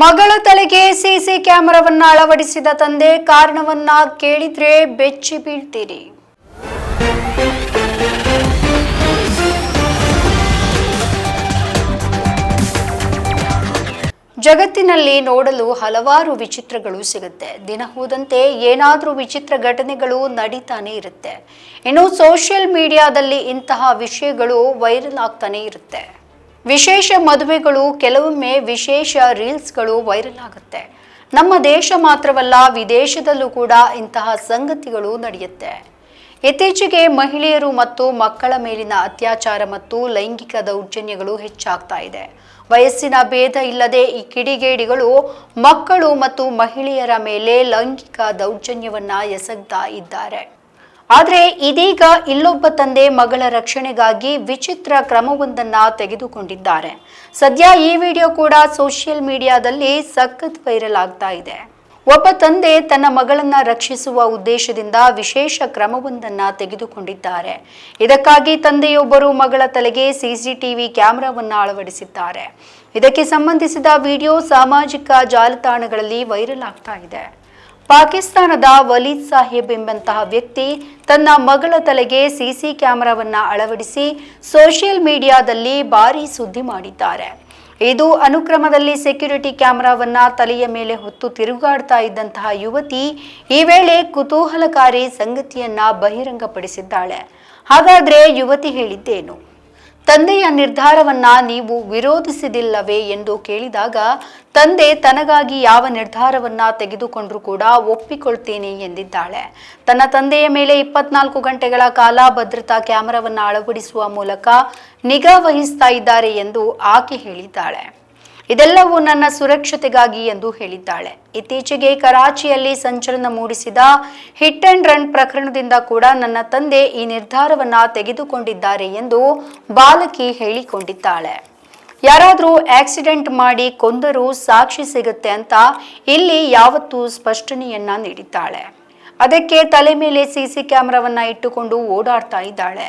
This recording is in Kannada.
ಮಗಳ ತಲೆಗೆ ಸಿಸಿ ಕ್ಯಾಮೆರಾವನ್ನ ಅಳವಡಿಸಿದ ತಂದೆ ಕಾರಣವನ್ನ ಕೇಳಿದ್ರೆ ಬೆಚ್ಚಿ ಬೀಳ್ತೀರಿ. ಜಗತ್ತಿನಲ್ಲಿ ನೋಡಲು ಹಲವಾರು ವಿಚಿತ್ರಗಳು ಸಿಗುತ್ತೆ. ದಿನ ಹೋದಂತೆ ಏನಾದರೂ ವಿಚಿತ್ರ ಘಟನೆಗಳು ನಡೀತಾನೆ ಇರುತ್ತೆ. ಇನ್ನು ಸೋಷಿಯಲ್ ಮೀಡಿಯಾದಲ್ಲಿ ಇಂತಹ ವಿಷಯಗಳು ವೈರಲ್ ಆಗ್ತಾನೆ ಇರುತ್ತೆ. ವಿಶೇಷ ಮದುವೆಗಳು, ಕೆಲವೊಮ್ಮೆ ವಿಶೇಷ ರೀಲ್ಸ್ಗಳು ವೈರಲ್ ಆಗುತ್ತೆ. ನಮ್ಮ ದೇಶ ಮಾತ್ರವಲ್ಲ, ವಿದೇಶದಲ್ಲೂ ಕೂಡ ಇಂತಹ ಸಂಗತಿಗಳು ನಡೆಯುತ್ತೆ. ಇತ್ತೀಚೆಗೆ ಮಹಿಳೆಯರು ಮತ್ತು ಮಕ್ಕಳ ಮೇಲಿನ ಅತ್ಯಾಚಾರ ಮತ್ತು ಲೈಂಗಿಕ ದೌರ್ಜನ್ಯಗಳು ಹೆಚ್ಚಾಗ್ತಾ ಇದೆ. ವಯಸ್ಸಿನ ಭೇದ ಇಲ್ಲದೆ ಈ ಕಿಡಿಗೇಡಿಗಳು ಮಕ್ಕಳು ಮತ್ತು ಮಹಿಳೆಯರ ಮೇಲೆ ಲೈಂಗಿಕ ದೌರ್ಜನ್ಯವನ್ನ ಎಸಗ್ತಾ ಇದ್ದಾರೆ. ಆದರೆ ಇದೀಗ ಇಲ್ಲೊಬ್ಬ ತಂದೆ ಮಗಳ ರಕ್ಷಣೆಗಾಗಿ ವಿಚಿತ್ರ ಕ್ರಮವೊಂದನ್ನ ತೆಗೆದುಕೊಂಡಿದ್ದಾರೆ. ಸದ್ಯ ಈ ವಿಡಿಯೋ ಕೂಡ ಸೋಷಿಯಲ್ ಮೀಡಿಯಾದಲ್ಲಿ ಸಖತ್ ವೈರಲ್ ಆಗ್ತಾ ಇದೆ. ಒಬ್ಬ ತಂದೆ ತನ್ನ ಮಗಳನ್ನ ರಕ್ಷಿಸುವ ಉದ್ದೇಶದಿಂದ ವಿಶೇಷ ಕ್ರಮವೊಂದನ್ನ ತೆಗೆದುಕೊಂಡಿದ್ದಾರೆ. ಇದಕ್ಕಾಗಿ ತಂದೆಯೊಬ್ಬರು ಮಗಳ ತಲೆಗೆ ಸಿಸಿಟಿವಿ ಕ್ಯಾಮೆರಾವನ್ನ ಅಳವಡಿಸಿದ್ದಾರೆ. ಇದಕ್ಕೆ ಸಂಬಂಧಿಸಿದ ವಿಡಿಯೋ ಸಾಮಾಜಿಕ ಜಾಲತಾಣಗಳಲ್ಲಿ ವೈರಲ್ ಆಗ್ತಾ ಇದೆ. ಪಾಕಿಸ್ತಾನದ ವಲೀದ್ ಸಾಹೇಬ್ ಎಂಬಂತಹ ವ್ಯಕ್ತಿ ತನ್ನ ಮಗಳ ತಲೆಗೆ ಸಿಸಿ ಕ್ಯಾಮೆರಾವನ್ನ ಅಳವಡಿಸಿ ಸೋಷಿಯಲ್ ಮೀಡಿಯಾದಲ್ಲಿ ಭಾರಿ ಸುದ್ದಿ ಮಾಡಿದ್ದಾರೆ. ಇದು ಅನುಕ್ರಮದಲ್ಲಿ ಸೆಕ್ಯುರಿಟಿ ಕ್ಯಾಮೆರಾವನ್ನ ತಲೆಯ ಮೇಲೆ ಹೊತ್ತು ತಿರುಗಾಡ್ತಾ ಇದ್ದಂತಹ ಯುವತಿ ಈ ವೇಳೆ ಕುತೂಹಲಕಾರಿ ಸಂಗತಿಯನ್ನ ಬಹಿರಂಗಪಡಿಸಿದ್ದಾಳೆ. ಹಾಗಾದ್ರೆ ಯುವತಿ ಹೇಳಿದ್ದೇನು? ತಂದೆಯ ನಿರ್ಧಾರವನ್ನ ನೀವು ವಿರೋಧಿಸಿದಿಲ್ಲವೇ ಎಂದು ಕೇಳಿದಾಗ, ತಂದೆ ತನಗಾಗಿ ಯಾವ ನಿರ್ಧಾರವನ್ನ ತೆಗೆದುಕೊಂಡ್ರೂ ಕೂಡ ಒಪ್ಪಿಕೊಳ್ತೇನೆ ಎಂದಿದ್ದಾಳೆ. ತನ್ನ ತಂದೆಯ ಮೇಲೆ ಇಪ್ಪತ್ನಾಲ್ಕು ಗಂಟೆಗಳ ಕಾಲ ಭದ್ರತಾ ಕ್ಯಾಮೆರಾವನ್ನ ಅಳವಡಿಸುವ ಮೂಲಕ ನಿಗಾ ವಹಿಸ್ತಾ ಇದ್ದಾರೆ ಎಂದು ಆಕೆ ಹೇಳಿದ್ದಾಳೆ. ಇದೆಲ್ಲವೂ ನನ್ನ ಸುರಕ್ಷತೆಗಾಗಿ ಎಂದು ಹೇಳಿದ್ದಾಳೆ. ಇತ್ತೀಚೆಗೆ ಕರಾಚಿಯಲ್ಲಿ ಸಂಚಲನ ಮೂಡಿಸಿದ ಹಿಟ್ ಅಂಡ್ ರನ್ ಪ್ರಕರಣದಿಂದ ಕೂಡ ನನ್ನ ತಂದೆ ಈ ನಿರ್ಧಾರವನ್ನ ತೆಗೆದುಕೊಂಡಿದ್ದಾರೆ ಎಂದು ಬಾಲಕಿ ಹೇಳಿಕೊಂಡಿದ್ದಾಳೆ. ಯಾರಾದರೂ ಆಕ್ಸಿಡೆಂಟ್ ಮಾಡಿ ಕೊಂದರೂ ಸಾಕ್ಷಿ ಸಿಗುತ್ತೆ ಅಂತ ಇಲ್ಲಿ ಯಾವತ್ತೂ ಸ್ಪಷ್ಟನೆಯನ್ನ ನೀಡಿದ್ದಾಳೆ. ಅದಕ್ಕೆ ತಲೆ ಮೇಲೆ ಸಿಸಿ ಕ್ಯಾಮೆರಾವನ್ನ ಇಟ್ಟುಕೊಂಡು ಓಡಾಡ್ತಾ ಇದ್ದಾಳೆ.